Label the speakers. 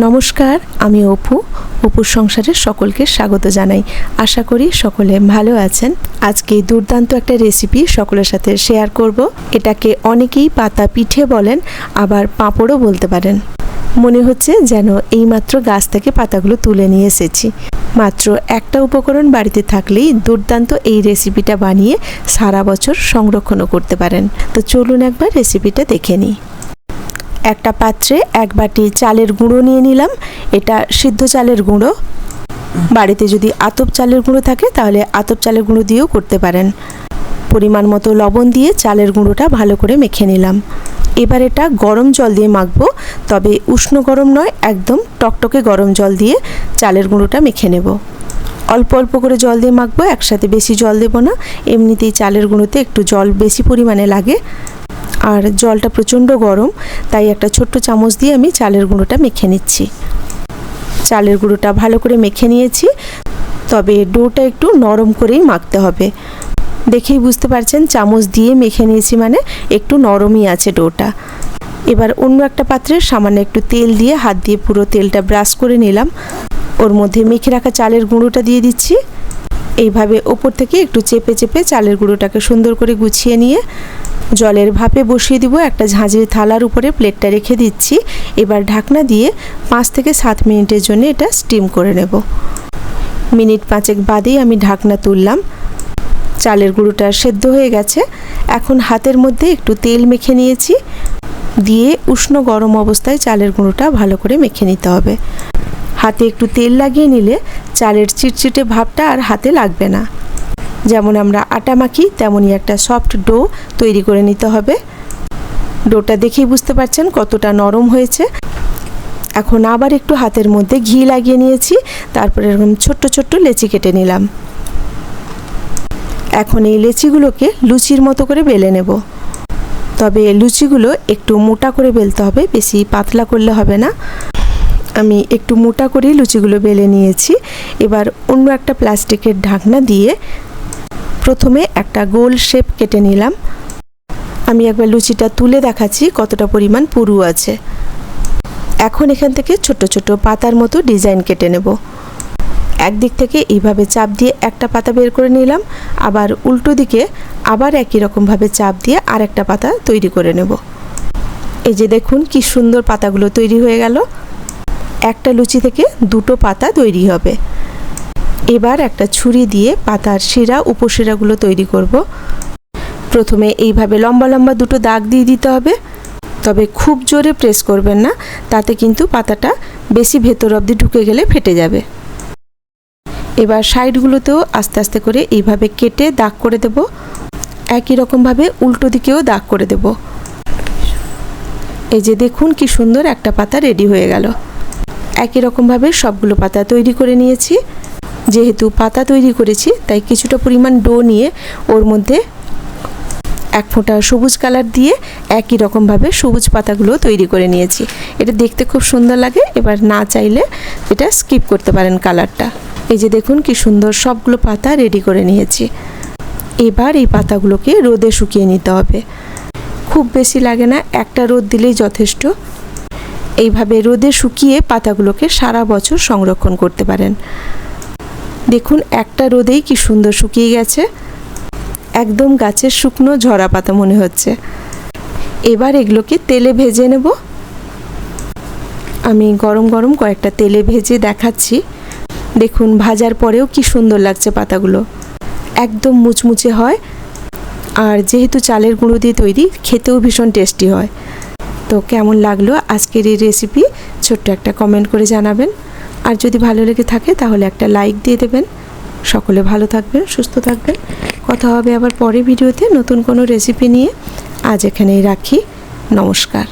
Speaker 1: নমস্কার, আমি অপু। অপুর সংসারের সকলকে স্বাগত জানাই। আশা করি সকলে ভালো আছেন। আজকে দুর্দান্ত একটা রেসিপি সকলের সাথে শেয়ার করব। এটাকে অনেকেই পাতা পিঠে বলেন, আবার পাঁপড়ও বলতে পারেন। মনে হচ্ছে যেন এইমাত্র গাছ থেকে পাতাগুলো তুলে নিয়ে এসেছি। মাত্র একটা উপকরণ বাড়িতে থাকলেই দুর্দান্ত এই রেসিপিটা বানিয়ে সারা বছর সংরক্ষণও করতে পারেন। তো চলুন একবার রেসিপিটা দেখে নিই। একটা পাত্রে এক বাটি চালের গুঁড়ো নিয়ে নিলাম। এটা সিদ্ধ চালের গুঁড়ো। বাড়িতে যদি আতপ চালের গুঁড়ো থাকে, তাহলে আতপ চালের গুঁড়ো দিয়েও করতে পারেন। পরিমাণ মতো লবণ দিয়ে চালের গুঁড়োটা ভালো করে মেখে নিলাম। এবার এটা গরম জল দিয়ে মাখবো, তবে উষ্ণ গরম নয়, একদম টকটকে গরম জল দিয়ে চালের গুঁড়োটা মেখে নেব। অল্প অল্প করে জল দিয়ে মাখবো, একসাথে বেশি জল দেবো না। এমনিতেই চালের গুঁড়োতে একটু জল বেশি পরিমাণে লাগে। আর জলটা প্রচণ্ড গরম, তাই একটা ছোট্ট চামচ দিয়ে আমি চালের গুঁড়োটা মেখে নিচ্ছি। চালের গুঁড়োটা ভালো করে মেখে নিয়েছি, তবে ডোটা একটু নরম করেই মাখতে হবে। দেখেই বুঝতে পারছেন, চামচ দিয়ে মেখে নিয়েছি মানে একটু নরমই আছে ডোটা। এবার অন্য একটা পাত্রে সামান্য একটু তেল দিয়ে হাত দিয়ে পুরো তেলটা ব্রাশ করে নিলাম। ওর মধ্যে মেখে রাখা চালের গুঁড়োটা দিয়ে দিচ্ছি। এইভাবে ওপর থেকে একটু চেপে চেপে চালের গুঁড়োটাকে সুন্দর করে গুছিয়ে নিয়ে জলের ভাপে বসিয়ে দিব একটা ঝাঁঝির থালার উপরে প্লেটটা রেখে দিচ্ছি। এবার ঢাকনা দিয়ে পাঁচ থেকে সাত মিনিটের জন্য এটা স্টিম করে নেব। মিনিট পাঁচেক বাদেই আমি ঢাকনা তুললাম। চালের গুঁড়োটা সেদ্ধ হয়ে গেছে। এখন হাতের মধ্যে একটু তেল মেখে নিয়েছি। দিয়ে উষ্ণ গরম অবস্থায় চালের গুঁড়োটা ভালো করে মেখে নিতে হবে। হাতে একটু তেল লাগিয়ে নিলে চালের চিটচিটে ভাবটা আর হাতে লাগবে না। যেমন আমরা আটা মাখি, তেমনই একটা সফট ডো তৈরি করে নিতে হবে। ডোটা দেখেই বুঝতে পারছেন কতটা নরম হয়েছে। এখন আবার একটু হাতের মধ্যে ঘি লাগিয়ে নিয়েছি, তারপরে এরকম ছোট্ট ছোট্ট লেচি কেটে নিলাম। এখন এই লেচিগুলোকে লুচির মতো করে বেলে নেব। তবে লুচিগুলো একটু মোটা করে বেলতে হবে, বেশি পাতলা করলে হবে না। আমি একটু মোটা করেই লুচিগুলো বেলে নিয়েছি। এবার অন্য একটা প্লাস্টিকের ঢাকনা দিয়ে প্রথমে একটা গোল শেপ কেটে নিলাম। আমি একবার লুচিটা তুলে দেখাচ্ছি কতটা পরিমাণ পুরু আছে। এখন এখান থেকে ছোট ছোট পাতার মতো ডিজাইন কেটে নেব। একদিক থেকে এইভাবে চাপ দিয়ে একটা পাতা বের করে নিলাম। আবার উল্টো দিকে আবার একই রকমভাবে চাপ দিয়ে আর একটা পাতা তৈরি করে নেব। এই যে দেখুন কি সুন্দর পাতাগুলো তৈরি হয়ে গেল। একটা লুচি থেকে দুটো পাতা তৈরি হবে। এবার একটা ছুরি দিয়ে পাতার শিরা, উপশিরাগুলো তৈরি করব। প্রথমে এইভাবে লম্বা লম্বা দুটো দাগ দিয়ে দিতে হবে। তবে খুব জোরে প্রেস করবেন না, তাতে কিন্তু পাতাটা বেশি ভেতর অবধি ঢুকে গেলে ফেটে যাবে। এবার সাইডগুলোতেও আস্তে আস্তে করে এইভাবে কেটে দাগ করে দেব। একই রকমভাবে উল্টো দিকেও দাগ করে দেব। এই যে দেখুন কি সুন্দর একটা পাতা রেডি হয়ে গেল। একই রকমভাবে সবগুলো পাতা তৈরি করে নিয়েছি। যেহেতু পাতা তৈরি করেছি, তাই কিছুটা পরিমাণ ডো নিয়ে ওর মধ্যে এক ফোঁটা সবুজ কালার দিয়ে একই রকমভাবে সবুজ পাতাগুলো তৈরি করে নিয়েছি। এটা দেখতে খুব সুন্দর লাগে, এবার না চাইলে এটা স্কিপ করতে পারেন কালারটা। এই যে দেখুন কি সুন্দর সবগুলো পাতা রেডি করে নিয়েছি। এবার এই পাতাগুলোকে রোদে শুকিয়ে নিতে হবে। খুব বেশি লাগে না, একটা রোদ দিলেই যথেষ্ট। এইভাবে রোদে শুকিয়ে পাতাগুলোকে সারা বছর সংরক্ষণ করতে পারেন। দেখুন, একটা রোদেই কি সুন্দর শুকিয়ে গেছে। একদম গাছের শুকনো ঝরা পাতা মনে হচ্ছে। এবার এগুলোকে তেলে ভেজে নেব। আমি গরম গরম কয়েকটা তেলে ভেজে দেখাচ্ছি। দেখুন, ভাজার পরেও কি সুন্দর লাগছে পাতাগুলো। একদম মুচমুচে হয়। আর যেহেতু চালের গুঁড়ো দিয়ে তৈরি, খেতেও ভীষণ টেস্টি হয়। তো কেমন লাগল আজকের এই রেসিপি ছোট্ট একটা কমেন্ট করে জানাবেন। আর যদি ভালো লেগে থাকে তাহলে একটা লাইক দিয়ে দেবেন। সকলে ভালো থাকবেন, সুস্থ থাকবেন। কথা হবে আবার পরে ভিডিওতে নতুন কোনো রেসিপি নিয়ে। আজ এখানেই রাখি। নমস্কার।